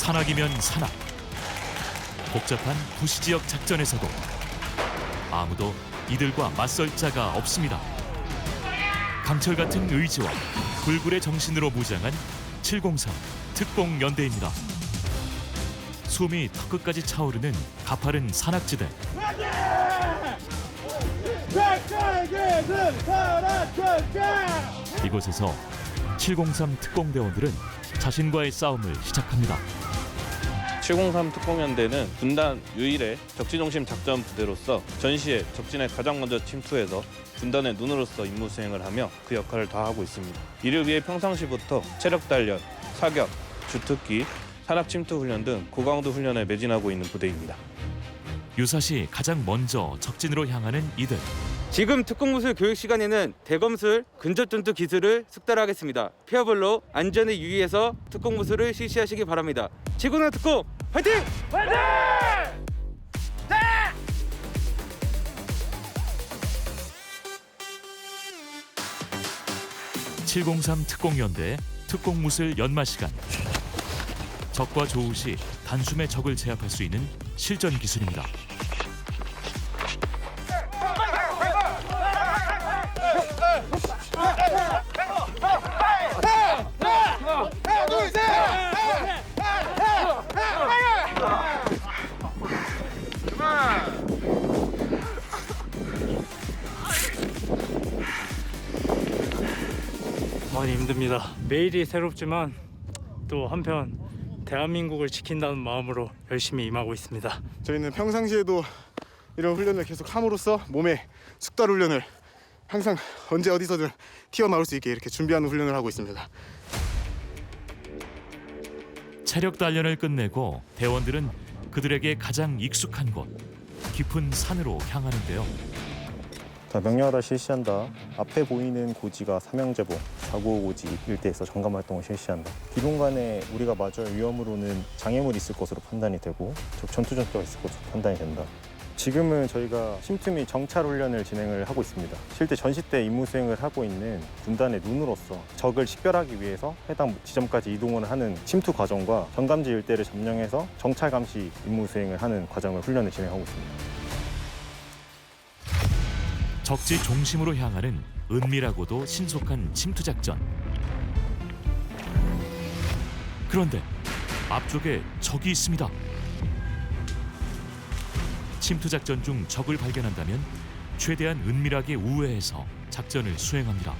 산악이면 산악. 복잡한 부시지역 작전에서도 아무도 이들과 맞설 자가 없습니다. 강철 같은 의지와 불굴의 정신으로 무장한 703 특공연대입니다. 숨이 턱끝까지 차오르는 가파른 산악지대. 이곳에서 703 특공대원들은 자신과의 싸움을 시작합니다. 703 특공연대는 군단 유일의 적지중심 작전 부대로서 전시에 적진에 가장 먼저 침투해서 군단의 눈으로서 임무 수행을 하며 그 역할을 다하고 있습니다. 이를 위해 평상시부터 체력 단련, 사격, 주특기, 산악 침투 훈련 등 고강도 훈련에 매진하고 있는 부대입니다. 유사시 가장 먼저 적진으로 향하는 이들. 지금 특공무술 교육 시간에는 대검술 근접전투 기술을 숙달하겠습니다. 페어블로 안전에 유의해서 특공무술을 실시하시기 바랍니다. 지구나 특공 화이팅! 703 특공연대 특공무술 연마 시간. 적과 조우 시 단숨에 적을 제압할 수 있는 실전 기술입니다. 많이 힘듭니다. 매일이 새롭지만 또 한편 대한민국을 지킨다는 마음으로 열심히 임하고 있습니다. 저희는 평상시에도 이런 훈련을 계속 함으로써 몸의 숙달 훈련을 항상 언제 어디서든 튀어나올 수 있게 이렇게 준비하는 훈련을 하고 있습니다. 체력 단련을 끝내고 대원들은 그들에게 가장 익숙한 곳 깊은 산으로 향하는데요. 자, 명령하다 실시한다. 앞에 보이는 고지가 삼형제보, 사고 고지 일대에서 점검 활동을 실시한다. 기동간에 우리가 마주할 위험으로는 장애물이 있을 것으로 판단이 되고 적 전투 전투가 있을 것으로 판단이 된다. 지금은 저희가 및 정찰 훈련을 진행을 하고 있습니다. 실제 전시 때 임무 수행을 하고 있는 군단의 눈으로서 적을 식별하기 위해서 해당 지점까지 이동을 하는 침투 과정과 정감지 일대를 점령해서 정찰 감시 임무 수행을 하는 과정을 훈련을 진행하고 있습니다. 적지 중심으로 향하는 은밀하고도 신속한 침투 작전. 그런데 앞쪽에 적이 있습니다. 침투 작전 중 적을 발견한다면 최대한 은밀하게 우회해서 작전을 수행합니다.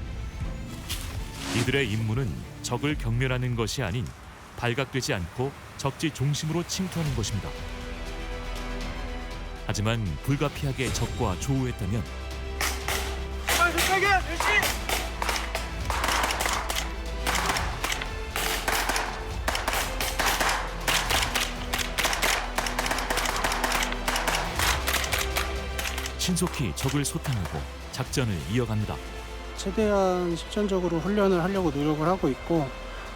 이들의 임무는 적을 경멸하는 것이 아닌 발각되지 않고 적지 중심으로 침투하는 것입니다. 하지만 불가피하게 적과 조우했다면 신속히 적을 소탕하고 작전을 이어갑니다. 최대한 실전적으로 훈련을 하려고 노력을 하고 있고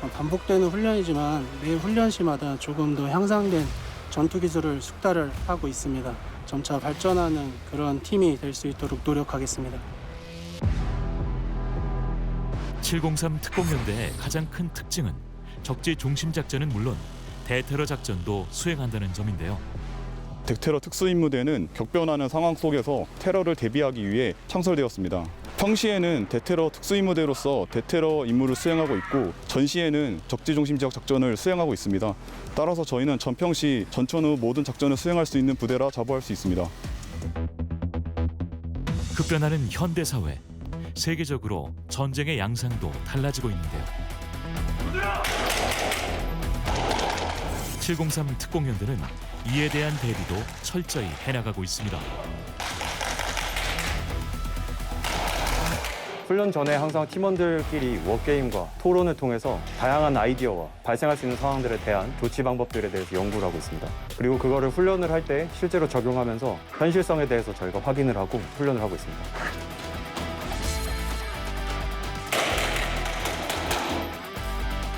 어, 반복되는 훈련이지만 매 훈련 시마다 조금 더 향상된 전투 기술을 숙달을 하고 있습니다. 점차 발전하는 그런 팀이 될 수 있도록 노력하겠습니다. 703 특공연대의 가장 큰 특징은 적지 중심 작전은 물론 대테러 작전도 수행한다는 점인데요. 덱테러 특수임무대는 격변하는 상황 속에서 테러를 대비하기 위해 창설되었습니다. 평시에는 대테러 특수임무대로서 대테러 임무를 수행하고 있고 전시에는 적지중심 지역 작전을 수행하고 있습니다. 따라서 저희는 전평시 전천 후 모든 작전을 수행할 수 있는 부대라 자부할 수 있습니다. 급변하는 현대 사회, 세계적으로 전쟁의 양상도 달라지고 있는데요. 703 특공연대는 이에 대한 대비도 철저히 해나가고 있습니다. 훈련 전에 항상 팀원들끼리 워게임과 토론을 통해서 다양한 아이디어와 발생할 수 있는 상황들에 대한 조치 방법들에 대해서 연구를 하고 있습니다. 그리고 그거를 훈련을 할 때 실제로 적용하면서 현실성에 대해서 저희가 확인을 하고 훈련을 하고 있습니다.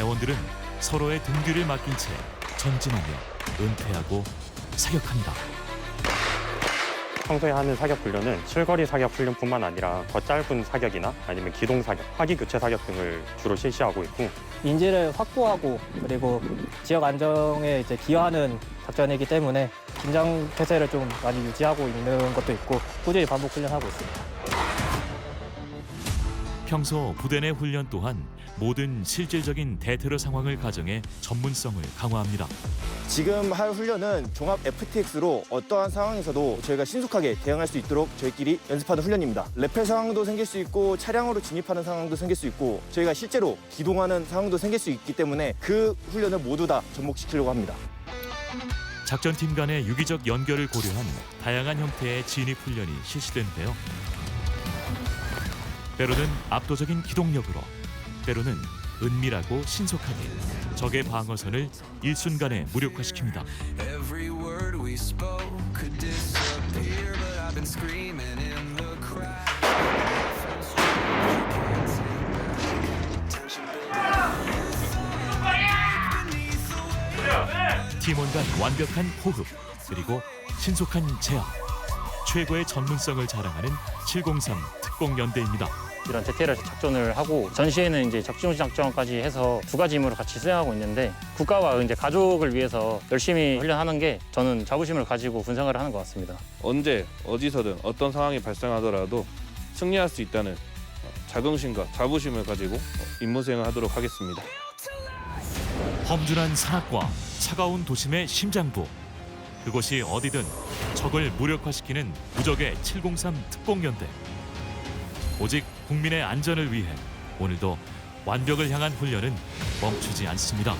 대원들은 서로의 등 뒤를 맡긴 채 전진하며 은퇴하고 사격합니다. 평소에 하는 사격 훈련은 실거리 사격 훈련뿐만 아니라 더 짧은 사격이나 아니면 기동 사격, 화기 교체 사격 등을 주로 실시하고 있고 인지를 확보하고 그리고 지역 안정에 이제 기여하는 작전이기 때문에 긴장 태세를 좀 많이 유지하고 있는 것도 있고 꾸준히 반복 훈련하고 있습니다. 평소 부대 내 훈련 또한 모든 실질적인 대테러 상황을 가정해 전문성을 강화합니다. 지금 할 훈련은 종합 FTX로 어떠한 상황에서도 저희가 신속하게 대응할 수 있도록 저희끼리 연습하는 훈련입니다. 레펠 상황도 생길 수 있고 차량으로 진입하는 상황도 생길 수 있고 저희가 실제로 기동하는 상황도 생길 수 있기 때문에 그 훈련을 모두 다 접목시키려고 합니다. 작전팀 간의 유기적 연결을 고려한 다양한 형태의 진입 훈련이 실시되는데요. 때로는 압도적인 기동력으로, 때로는 은밀하고 신속하게 적의 방어선을 일순간에 무력화시킵니다. 팀원 간 완벽한 호흡 그리고 신속한 제압 최고의 전문성을 자랑하는 703 특공연대입니다. 이런 대테러 작전을 하고 전시에는 이제 적중 작전까지 해서 두 가지 임무를 같이 수행하고 있는데 국가와 이제 가족을 위해서 열심히 훈련하는 게 저는 자부심을 가지고 분석을 하는 것 같습니다. 언제 어디서든 어떤 상황이 발생하더라도 승리할 수 있다는 자긍심과 자부심을 가지고 임무 수행을 하도록 하겠습니다. 험준한 산악과 차가운 도심의 심장부 그곳이 어디든 적을 무력화시키는 무적의 703 특공연대 오직 국민의 안전을 위해 오늘도 완벽을 향한 훈련은 멈추지 않습니다.